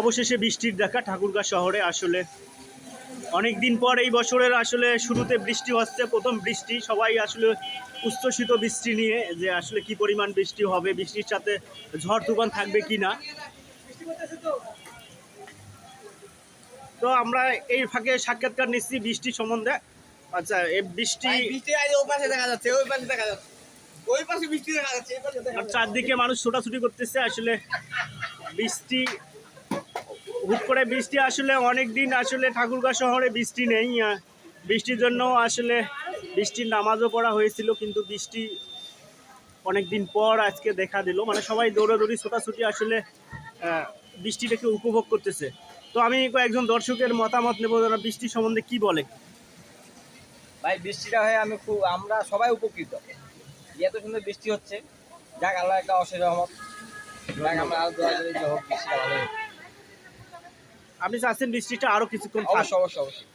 অবশেষে বৃষ্টির দেখা ঠাকুরগাঁ শহরে আসলে। অনেক দিন পর এই বছরের আসলে শুরুতে বৃষ্টি হচ্ছে, প্রথম বৃষ্টি। সবাই আসলে উচ্ছ্বসিত বৃষ্টি নিয়ে যে আসলে কি পরিমাণ বৃষ্টি হবে, বৃষ্টির সাথে ঝড় তুফান থাকবে কি না। তো আমরা এই ফাঁকে সাক্ষাৎকার নিচ্ছি বৃষ্টি সম্বন্ধে। আচ্ছা এই বৃষ্টি দেখা যাচ্ছে ওই পাশে দেখা যাচ্ছে। আর চারদিকে মানুষ ছোটাছুটি করতেছে আসলে বৃষ্টি হুট করে বৃষ্টি আসলে অনেক দিন আসলে ঠাকুরগাঁ শহরে বৃষ্টি নেই বৃষ্টির জন্য আসলে বৃষ্টির নামাজও পড়া হয়েছিল কিন্তু বৃষ্টি অনেক দিন পর আজকে দেখা দিল। মানে সবাই দৌড়াদৌড়ি ছোটাছুটি আসলে বৃষ্টিটাকে উপভোগ করতেছে। তো আমি কয়েকজন দর্শকের মতামত নেব যারা বৃষ্টি সম্বন্ধে কি বলে? ভাই বৃষ্টিটা হয়ে আমি খুব আমরা সবাই উপকৃত। এত সুন্দর বৃষ্টি হচ্ছে যাক আল্লাহ একটা অশেষ রহমত। যাক আমরা আরও দোয়া করি যে হোক বৃষ্টিটা ভালো আপনি চাচ্ছেন বৃষ্টিটা আরও কিছুক্ষণ অবশ্য অবশ্যই অবশ্যই অবশ্যই।